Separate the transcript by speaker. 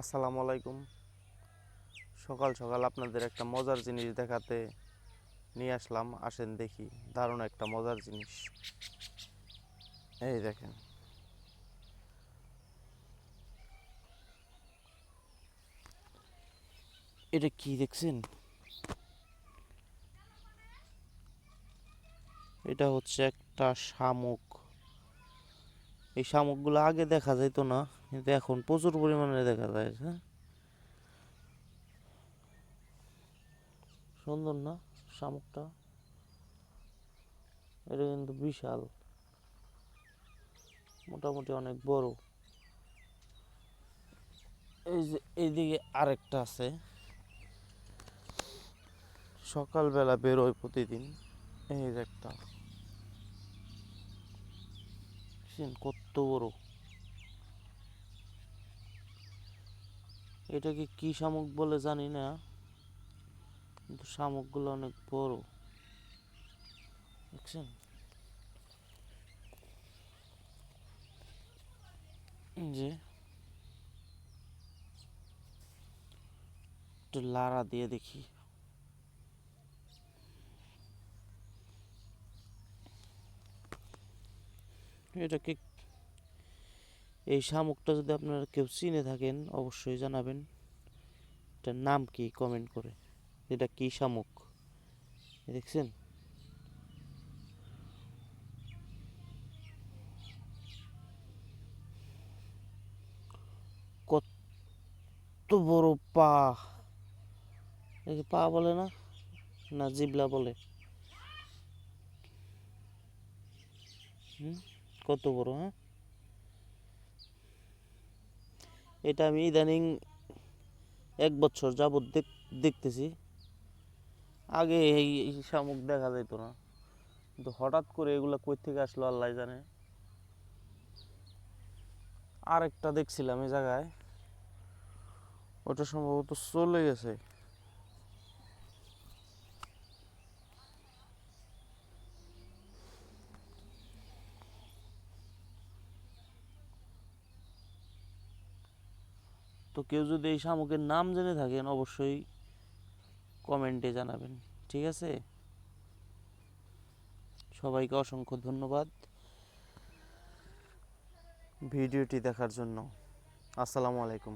Speaker 1: আসসালামু আলাইকুম। সকাল সকাল আপনাদের একটা মজার জিনিস দেখাতে নিয়ে আসলাম। আসেন দেখি, দারুণ একটা মজার জিনিস। এই দেখেন। এটা কি দেখছেন? এটা হচ্ছে একটা শামুক। এই শামুকগুলো আগে দেখা যাইতো না, কিন্তু এখন প্রচুর পরিমাণে দেখা যায় হ্যাঁ? সুন্দর না শামুকটা? এটা কিন্তু বিশাল। মোটামুটি অনেক বড়। এই যে এইদিকে আরেকটা আছে। সকালবেলা বেরোয় প্রতিদিন। এই যে একটা। দেখছেন কত বড়। এটাকে কি শামুক বলে জানি না, কিন্তু শামুকগুলো অনেক বড়। দেখছেন? যে একটু লাড়া দিয়ে দেখি। এটাকে এই শামুকটা যদি আপনারা কেউ চিনে থাকেন, অবশ্যই জানাবেন। এটার নাম কি কমেন্ট করে। এটা কি শামুক? দেখছেন? কত বড় পা। পা বলে না? না, জিবলা বলে। হুম? কত বড় হ্যাঁ? এটা আমি ইদানিং এক বছর যাবৎ দেখ- দেখতেছি। আগে এই শামুক দেখা যেত না। কিন্তু হঠাৎ করে এগুলা কই থেকে আসলো আল্লাহ জানে। আরেকটা দেখছিলাম এই জায়গায়। ওটা সম্ভবত চলে গেছে। তো কেউ যদি এই শামুকের নাম জেনে থাকেন, অবশ্যই কমেন্টে জানাবেন, ঠিক আছে? সবাইকে অসংখ্য ধন্যবাদ ভিডিওটি দেখার জন্য। আসসালামু আলাইকুম।